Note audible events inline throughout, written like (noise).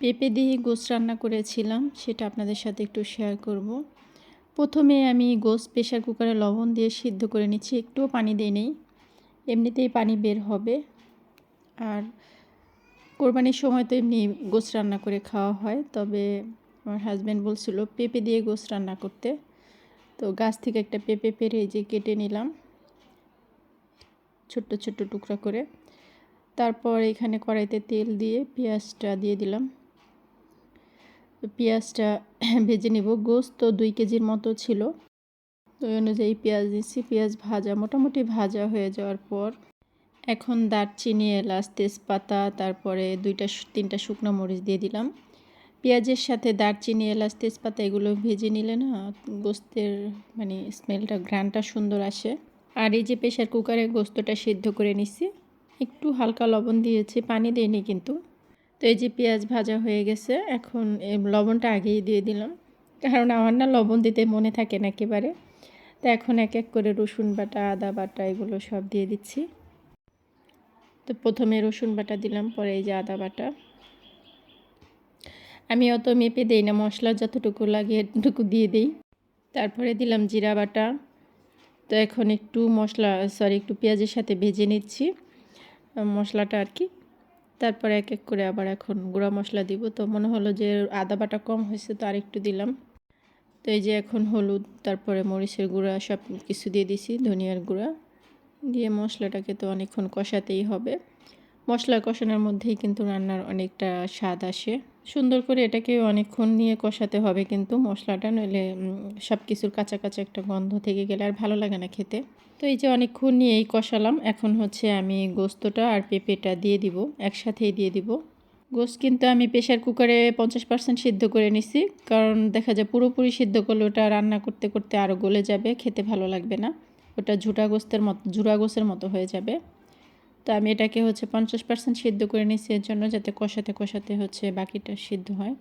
পেঁপে দিয়ে গোস রান্না করেছিলাম, সেটা আপনাদের সাথে একটু শেয়ার করব। প্রথমে আমি গোস প্রেশার কুকারে লবণ দিয়ে সিদ্ধ করে নিচ্ছি, একটুও পানি দিয়ে নেই, এমনিতেই পানি বের হবে। আর কোরবানির সময় তো এমনি গোস রান্না করে খাওয়া হয়, তবে আমার হাজব্যান্ড বলছিল পেঁপে দিয়ে গোস রান্না করতে। তো গাছ থেকে একটা পেঁপে পেরে যে কেটে নিলাম, ছোট্ট ছোট্ট টুকরা করে। তারপর এখানে কড়াইতে তেল দিয়ে পেঁয়াজটা দিয়ে দিলাম। পেঁয়াজটা (clears throat) ভেজে নিব। গোস্ত দুই কেজির মতো ছিল। তো ওই অনুযায়ী পেঁয়াজ দিচ্ছি পেঁয়াজ ভাজা, মোটামুটি ভাজা হয়ে যাওয়ার পর এখন দারচিনি, এলাচ, তেজপাতা, তারপরে দুইটা তিনটা শুকনো মরিচ দিয়ে দিলাম। পেঁয়াজের সাথে দারচিনি, এলাচ, তেজপাতা এগুলো ভেজে নিলে না গোস্তের মানে স্মেলটা ঘ্রানটা সুন্দর আসে। আর এই যে প্রেশার কুকারে গোস্তটা সিদ্ধ করে নিছি একটু হালকা লবণ দিয়েছি। পানি দিইনি কিন্তু। তো এই যে পেঁয়াজ ভাজা হয়ে গেছে, এখন লবণটা আগেই দিয়ে দিলাম। কারণ আমার না লবণ দিতে মনে থাকে না একেবারে। তো এখন এক এক করে রসুন বাটা, আদা বাটা এগুলো সব দিয়ে দিচ্ছি। তো প্রথমে রসুন বাটা দিলাম, পরে এই যে আদা বাটা। আমি অত মেপে দিই না, মশলা যতটুকু লাগে এতটুকু দিয়ে দিই। তারপরে দিলাম জিরা বাটা। তো এখন একটু মশলা সরি একটু পেঁয়াজের সাথে ভেজে নিচ্ছি। মশলাটা আর কি। তারপরে এক এক করে আবার এখন গুঁড়া মশলা দিব। তো মনে হলো যে আদা বাটা কম হয়েছে, তো আর একটু দিলাম। তো এই যে এখন হলুদ, তারপরে মরিচের গুঁড়া সব কিছু দিয়ে দিছি, ধনিয়ার গুঁড়া। দিয়ে মশলাটাকে তো অনেকক্ষণ কষাতেই হবে। মশলা কষানোর মধ্যেই কিন্তু রান্নার অনেকটা স্বাদ আসে। সুন্দর করে এটাকে অনেকক্ষণ নিয়ে কষাতে হবে কিন্তু মশলাটা নইলে সব কিছুর কাঁচা কাঁচা একটা গন্ধ থেকে গেলে আর ভালো লাগে না খেতে। তো এই যে অনেকক্ষণ নিয়েই কষালাম, এখন হচ্ছে আমি গোস্তটা আর পেঁপেটা দিয়ে দিব, একসাথেই দিয়ে দিব। গোস্ত কিন্তু আমি প্রেশার কুকারে পঞ্চাশ পার্সেন্ট সিদ্ধ করে নিছি, কারণ দেখা যায় পুরোপুরি সিদ্ধ করলে ওটা রান্না করতে করতে আরও গলে যাবে, খেতে ভালো লাগবে না। ওটা ঝুটা গোস্তের মতো, ঝুরা গোস্তের মতো হয়ে যাবে। তো আমি এটাকে হচ্ছে পঞ্চাশ পার্সেন্ট সিদ্ধ করে নিচ্ছি এর জন্য যাতে কষাতে কষাতে হচ্ছে বাকিটা সিদ্ধ হয়।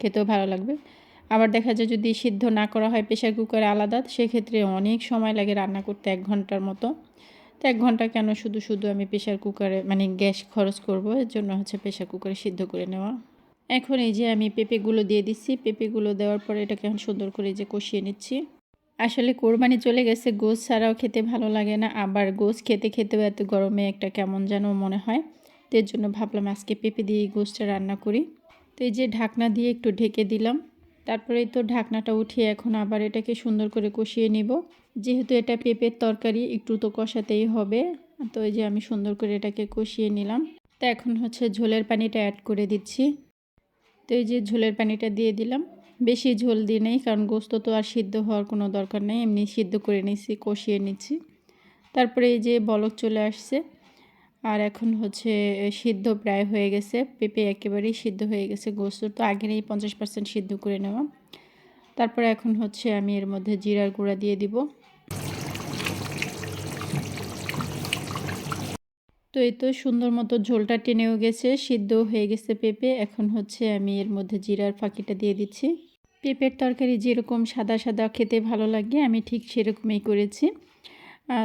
খেতেও ভালো লাগবে। আবার দেখা যায় যদি সিদ্ধ না করা হয় প্রেশার কুকারে আলাদা সেক্ষেত্রে অনেক সময় লাগে রান্না করতে এক ঘণ্টার মতো। তো এক ঘণ্টা কেন শুধু শুধু আমি প্রেশার কুকারে মানে গ্যাস খরচ করব, এর জন্য হচ্ছে প্রেশার কুকারে সিদ্ধ করে নেওয়া। এখন এই যে আমি পেঁপেগুলো দিয়ে দিচ্ছি, পেঁপেগুলো দেওয়ার পরে এটাকে এখন সুন্দর করে যে কষিয়ে নিচ্ছি। আসলে কোরবানি চলে গেছে গোস ছাড়াও খেতে ভালো লাগে না। আবার গোস খেতে খেতেও এত গরমে একটা কেমন যেন মনে হয়। তো এর জন্য ভাবলাম আজকে পেঁপে দিয়ে গোসটা রান্না করি। তো এই যে ঢাকনা দিয়ে একটু ঢেকে দিলাম। তারপরে তো ঢাকনাটা উঠিয়ে এখন আবার এটাকে সুন্দর করে কষিয়ে নিব। যেহেতু এটা পেঁপের তরকারি, একটু তো কষাতেই হবে। তো এই যে আমি সুন্দর করে এটাকে কষিয়ে নিলাম। তো এখন হচ্ছে ঝোলের পানিটা অ্যাড করে দিচ্ছি। তো এই যে ঝোলের পানিটা দিয়ে দিলাম। বেশি ঝোল দিয়ে নেই, কারণ গোস্ত তো আর সিদ্ধ হওয়ার কোনো দরকার নেই। এমনি সিদ্ধ করে নিচ্ছি কষিয়ে নিচ্ছি তারপরে এই যে বলক চলে আসছে, আর এখন হচ্ছে সিদ্ধ প্রায় হয়ে গেছে। পেঁপে একেবারেই সিদ্ধ হয়ে গেছে গোস্ত। তো আগেরই পঞ্চাশ পার্সেন্ট সিদ্ধ করে নেওয়া। তারপরে এখন হচ্ছে আমি এর মধ্যে জিরার গুঁড়া দিয়ে দিব। তো এই তো সুন্দর মতো ঝোলটা টেনেও গেছে সিদ্ধ হয়ে গেছে পেঁপে। এখন হচ্ছে আমি এর মধ্যে জিরার ফাঁকিটা দিয়ে দিচ্ছি। পেঁপের তরকারি যেরকম সাদা সাদা খেতে ভালো লাগে, আমি ঠিক সেরকমই করেছি।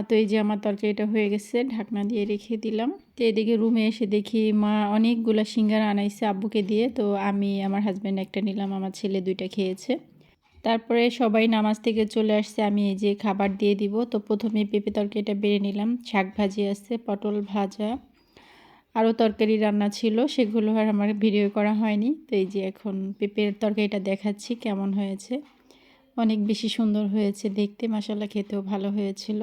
তো এই যে আমার তরকারিটা হয়ে গেছে, ঢাকনা দিয়ে রেখে দিলাম। তো এদিকে রুমে এসে দেখি মা অনেকগুলো সিঙ্গারা আনাইছে আব্বুকে দিয়ে, তো আমি আমার হাজব্যান্ড একটা নিলাম, আমার ছেলে দুইটা খেয়েছে। তারপরে সবাই নামাজ থেকে চলে আসছে, আমি এই যে খাবার দিয়ে দিব। তো প্রথমে পেঁপে তরকারিটা বেড়ে নিলাম, শাক ভাজি আছে, পটল ভাজা আরও তরকারি রান্না ছিল, সেগুলো আর আমার ভিডিও করা হয়নি। তো এই যে এখন পেঁপের তরকারিটা দেখাচ্ছি কেমন হয়েছে। অনেক বেশি সুন্দর হয়েছে দেখতে মশালা খেতেও ভালো হয়েছিল।